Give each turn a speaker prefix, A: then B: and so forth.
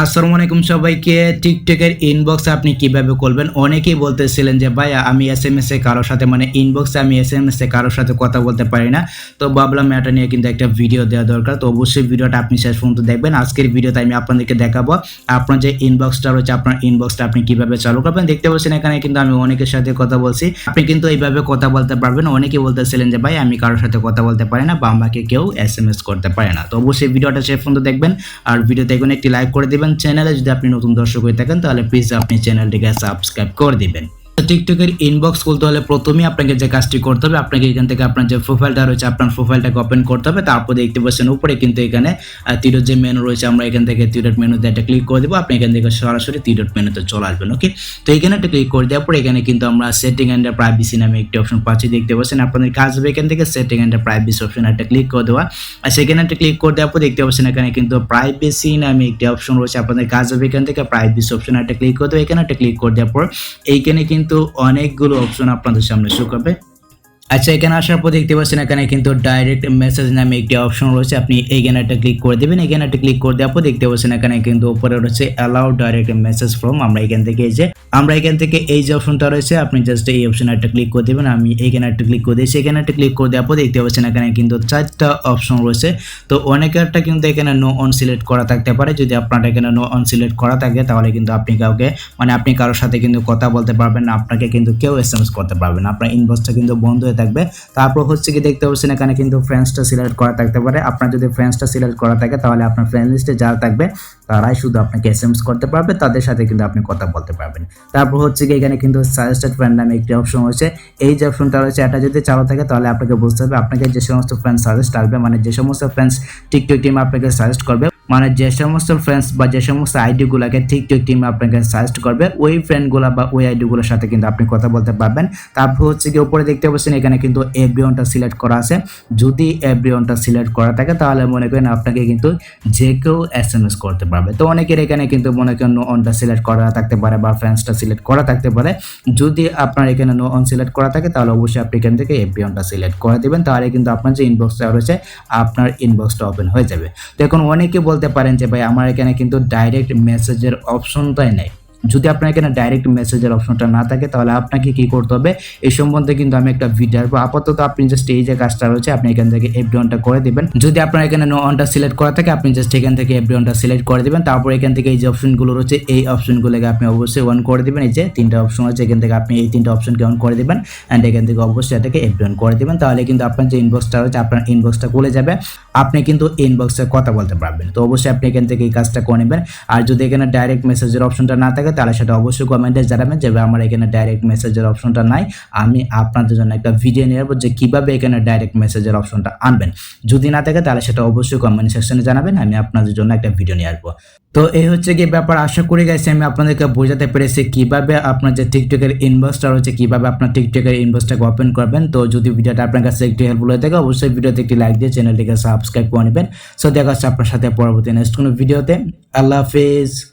A: আসসালামু আলাইকুম সবাইকে। টিকটকের ইনবক্স আপনি কীভাবে করবেন? অনেকেই বলতেছিলেন যে ভাই আমি এস এম এস কারোর সাথে মানে ইনবক্সে আমি এস এম এস এ কারোর সাথে কথা বলতে পারি না। তো ভাবলাম এটা নিয়ে কিন্তু একটা ভিডিও দেওয়া দরকার। তো অবশ্যই ভিডিওটা আপনি শেষ পর্যন্ত দেখবেন। আজকের ভিডিওতে আমি আপনাদেরকে দেখাবো আপনার যে ইনবক্সটা রয়েছে, আপনার ইনবক্সটা আপনি কীভাবে চালু করবেন। দেখতে পাচ্ছেন এখানে কিন্তু আমি অনেকের সাথে কথা বলছি। আপনি কিন্তু এইভাবে কথা বলতে পারবেন। অনেকেই বলতেছিলেন যে ভাই আমি কারোর সাথে কথা বলতে পারি না বা আমাকে কেউ এস এম এস করতে পারে না। তো অবশ্যই ভিডিওটা শেষ পর্যন্ত দেখবেন। আর ভিডিওতে এখন একটি লাইক করে দিবেন। চ্যানেলে যদি আপনি নতুন দর্শক হয়ে থাকেন তাহলে প্লিজ আপনি চ্যানেলটিকে সাবস্ক্রাইব করে দিবেন। টিকটকের ইনবক্স খুলতে হলে প্রথমেই আপনাকে যে কাজটি করতে হবে, আপনাকে এখান থেকে আপনার যে প্রোফাইলটা রয়েছে, আপনার প্রোফাইলটাকে ওপেন করতে হবে। তারপর দেখতে পাচ্ছেন উপরে কিন্তু এখানে তিরোর যে মেনু রয়েছে, আমরা এখান থেকে তিরোট মেনুতে একটা ক্লিক করে দেবো। আপনি এখান থেকে সরাসরি তিরোট মেনুতে চলে আসবেন ওকে তো এখানে একটা ক্লিক করে দেওয়ার পর এখানে কিন্তু আমরা সেটিং অ্যান্ড প্রাইভেসি নামে একটি অপশন পাচ্ছি, দেখতে পাচ্ছেন। আপনাদের কাজ হবে এখান থেকে সেটিং অ্যান্ড প্রাইভেসি অপশন একটা ক্লিক করে দেওয়া। আর সেখানে একটা ক্লিক করে দেওয়ার পর দেখতে পাচ্ছেন এখানে কিন্তু প্রাইভেসি নামে একটি অপশন রয়েছে। আপনাদের কাজ হবে এখান থেকে প্রাইভেসি অপশন একটা ক্লিক করে দেবো এখানে একটা ক্লিক করে দেওয়ার পর এইখানে কিন্তু অনেকগুলো অপশন আপনাদের সামনে শো করবে। আচ্ছা এখানে আসার পর দেখতে পাচ্ছেন এখানে কিন্তু ডাইরেক্ট মেসেজ নামে একটি অপশন রয়েছে। আপনি এইখানে একটা ক্লিক করে দেবেন। এখানে একটা ক্লিক করে দেওয়ার পর দেখতে পাচ্ছেন এখানে কিন্তু উপরে রয়েছে অ্যালাউ ডাইরেক্ট মেসেজ ফ্রম আমরা এখান থেকে এই যে, আমরা এখান থেকে এই যে অপশনটা রয়েছে, আপনি জাস্ট এই অপশনে একটা ক্লিক করে দেবেন। আমি এইখানে একটা ক্লিক করে দিয়েছি। এখানে একটা ক্লিক করে দেওয়ার পর দেখতে পাচ্ছেন এখানে কিন্তু চারটা অপশন রয়েছে। তো অনেকেরটা কিন্তু এখানে নো অন সিলেক্ট করা থাকতে পারে। যদি আপনার এখানে নো অন সিলেক্ট করা থাকে, তাহলে কিন্তু আপনি কাউকে মানে আপনি কারোর সাথে কিন্তু কথা বলতে পারবেন না। আপনাকে কিন্তু কেউ এস করতে পারবেন আপনার ইনবক্সটা কিন্তু বন্ধ হয়ে থাকবে। তারপর হচ্ছে কি দেখতে পাচ্ছেন, এখানে কিন্তু ফ্রেন্ডসটা সিলেক্ট করা থাকতে পারে। আপনার যদি ফ্রেন্ডসটা সিলেক্ট করা থাকে, তাহলে আপনার ফ্রেন্ড লিস্টে যারা থাকবে, তারাই শুধু আপনাকে এস এম এস করতে পারবে, তাদের সাথে কিন্তু আপনি কথা বলতে পারবেন। তারপর হচ্ছে কি এখানে কিন্তু সাজেস্টেড ফ্রেন্ড নামে একটি অপশন রয়েছে। এই যে অপশনটা রয়েছে, এটা যদি চালু থাকে, তাহলে আপনাকে বুঝতে হবে, আপনাকে যে সমস্ত ফ্রেন্ড সাজেস্ট আসবে মানে যে সমস্ত ফ্রেন্ডস টিকটক টিম আপনাকে সাজেস্ট করবে মানে যে সমস্ত ফ্রেন্ডস বা যে সমস্ত আইডিগুলোকে টিকটক টিম আপনাকে সাজেস্ট করবে, ওই ফ্রেন্ডগুলো বা ওই আইডিগুলোর সাথে কিন্তু আপনি কথা বলতে পারবেন। তারপর হচ্ছে কি উপরে দেখতে পাচ্ছেন, এখানে কিন্তু এভরিওনটা সিলেক্ট করা আছে। যদি এভরিওনটা সিলেক্ট করা থাকে, তাহলে মনে করেন আপনাকে কিন্তু যে কেউ এস এম এস করতে পারবে। তো অনেকের এখানে কিন্তু মনে করেন নো অনটা সিলেক্ট করা থাকতে পারে বা ফ্রেন্ডসটা সিলেক্ট করা থাকতে পারে। যদি আপনার এখানে নো অন সিলেক্ট করা থাকে, তাহলে অবশ্যই আপনি এখান থেকে এভরিওনটা সিলেক্ট করে দেবেন। তাহলে কিন্তু আপনার যে ইনবক্সটা রয়েছে, আপনার ইনবক্সটা ওপেন হয়ে যাবে। তো এখন অনেকে বলতে পারেন যে ভাই আমার এখানে কিন্তু ডাইরেক্ট মেসেজের অপশনটাই নেই। যদি আপনার এখানে ডাইরেক্ট মেসেজের অপশনটা না থাকে, তাহলে আপনাকে কি করতে হবে? এই সম্বন্ধে কিন্তু আমি একটা ভিডিও আসব আপাতত আপনি জাস্ট এই যে কাজটা রয়েছে, আপনি এখান থেকে এভরিওনটা করে দিবেন। যদি আপনার এখানে নো অনটা সিলেক্ট করা থাকে, আপনি জাস্ট এখান থেকে এভরিওনটা সিলেক্ট করে দিবেন। তারপর এখান থেকে এই যে অপশনগুলো রয়েছে, এই অপশনগুলোকে আপনি অবশ্যই অন করে দিবেন। এই যে তিনটা অপশন আছে, এখান থেকে আপনি এই তিনটা অপশনকে অন করে দিবেন। অ্যান্ড এখান থেকে অবশ্যই এটাকে এভরিওন করে দিবেন। তাহলে কিন্তু আপনার যে ইনবক্সটা রয়েছে, আপনার ইনবক্সটা খুলে যাবে। আপনি কিন্তু ইনবক্সে কথা বলতে পারবেন। তো অবশ্যই আপনি এখান থেকে এই কাজটা করে নেবেন। আর যদি এখানে ডাইরেক্ট মেসেজের অপশনটা না থাকে তাহলে সেটা অবশ্যই কমেন্টে জানাবেন যে আমার এখানে ডাইরেক্ট মেসেজের অপশনটা নাই। আমি আপনাদের জন্য একটা ভিডিও নিয়ে যে, কীভাবে এখানে ডাইরেক্ট মেসেজের অপশনটা আনবেন। যদি না থাকে, তাহলে সেটা অবশ্যই কমেন্ট সেকশনে জানাবেন, আমি আপনাদের জন্য একটা ভিডিও নিয়ে আসব। তো এই হচ্ছে কি ব্যাপার, আশা করি গেছি আমি আপনাদেরকে বোঝাতে পেরেছি কীভাবে আপনার যে টিকটকের ইনভেস্টার হচ্ছে কীভাবে আপনার টিকটকের ইনভেস্টটাকে ওপেন করবেন। তো যদি ভিডিওটা আপনার কাছে একটু হেল্পফুল হয়ে থাকে, অবশ্যই ভিডিওতে একটি লাইক দিয়ে চ্যানেলটিকে সাবস্ক্রাইব করে নেবেন। সো দেখা হচ্ছে আপনার সাথে পরবর্তী নেক্সট কোনো ভিডিওতে আল্লাহ হাফিজ।